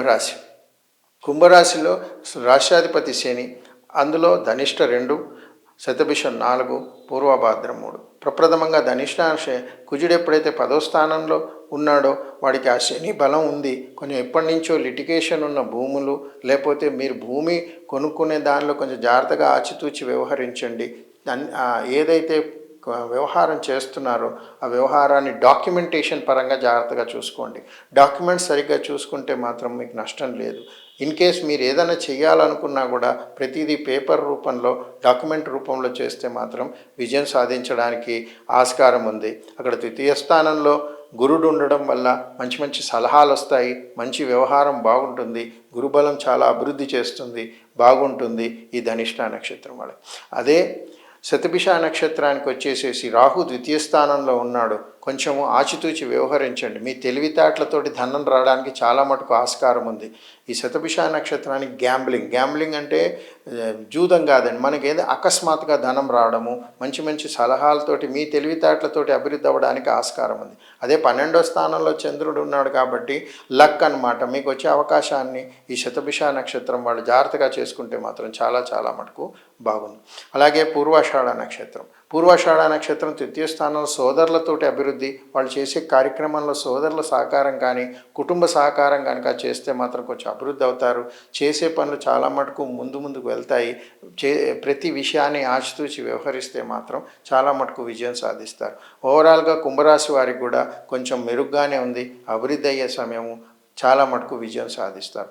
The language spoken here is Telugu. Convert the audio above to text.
కుంభరాశి. కుంభరాశిలో రాష్ట్రాధిపతి శని అందులో ధనిష్ట రెండు శతభిషం నాలుగు పూర్వభాద్రం మూడు. ప్రప్రథమంగా ధనిష్టాంశ కుజుడు ఎప్పుడైతే పదో స్థానంలో ఉన్నాడో వాడికి ఆ శని బలం ఉంది. కొంచెం ఎప్పటి నుంచో లిటికేషన్ ఉన్న భూములు లేకపోతే మీరు భూమి కొనుక్కునే దానిలో కొంచెం జాగ్రత్తగా ఆచితూచి వ్యవహరించండి. ఏదైతే వ్యవహారం చేస్తున్నారో ఆ వ్యవహారాన్ని డాక్యుమెంటేషన్ పరంగా జాగ్రత్తగా చూసుకోండి. డాక్యుమెంట్స్ సరిగ్గా చూసుకుంటే మాత్రం మీకు నష్టం లేదు. ఇన్ కేస్ మీరు ఏదైనా చేయాలనుకున్నా కూడా ప్రతిదీ పేపర్ రూపంలో డాక్యుమెంట్ రూపంలో చేస్తే మాత్రం విజయం సాధించడానికి ఆస్కారం ఉంది. అక్కడ ద్వితీయ స్థానంలో గురుడు ఉండడం వల్ల మంచి మంచి సలహాలు వస్తాయి మంచి వ్యవహారం బాగుంటుంది గురుబలం చాలా అభివృద్ధి చేస్తుంది బాగుంటుంది ఈ ధనిష్ట నక్షత్రం వాళ్ళకి అదే శతభిష నక్షత్రానికి వచ్చేసేసి రాహు ద్వితీయ స్థానంలో ఉన్నాడు. కొంచెము ఆచితూచి వ్యవహరించండి. మీ తెలివితేటలతోటి ధనం రావడానికి చాలా మటుకు ఆస్కారం ఉంది. ఈ శతభిష నక్షత్రానికి గ్యాంబ్లింగ్ గ్యాంబ్లింగ్ అంటే జూదం కాదండి. మనకి ఏదో అకస్మాత్తుగా ధనం రావడము మంచి మంచి సలహాలతోటి మీ తెలివితేటలతోటి అభివృద్ధి అవ్వడానికి ఆస్కారం ఉంది. అదే పన్నెండో స్థానంలో చంద్రుడు ఉన్నాడు కాబట్టి లక్ అన్నమాట. మీకు వచ్చే అవకాశాన్ని ఈ శతభిష నక్షత్రం వాళ్ళు జాగ్రత్తగా చేసుకుంటే మాత్రం చాలా చాలా మటుకు బాగుంది. అలాగే పూర్వాషాఢ నక్షత్రం. పూర్వాషాఢ నక్షత్రం తృతీయ స్థానంలో సోదరులతోటి అభివృద్ధి వాళ్ళు చేసే కార్యక్రమంలో సోదరుల సహకారం కానీ కుటుంబ సహకారం కనుక చేస్తే మాత్రం కొంచెం అభివృద్ధి అవుతారు. చేసే పనులు చాలా మటుకు ముందు ముందుకు వెళ్తాయి. చే ప్రతి విషయాన్ని ఆచితూచి వ్యవహరిస్తే మాత్రం చాలా మటుకు విజయం సాధిస్తారు. ఓవరాల్గా కుంభరాశి వారికి కూడా కొంచెం మెరుగ్గానే ఉంది. అభివృద్ధి అయ్యే సమయము చాలా మటుకు విజయం సాధిస్తారు.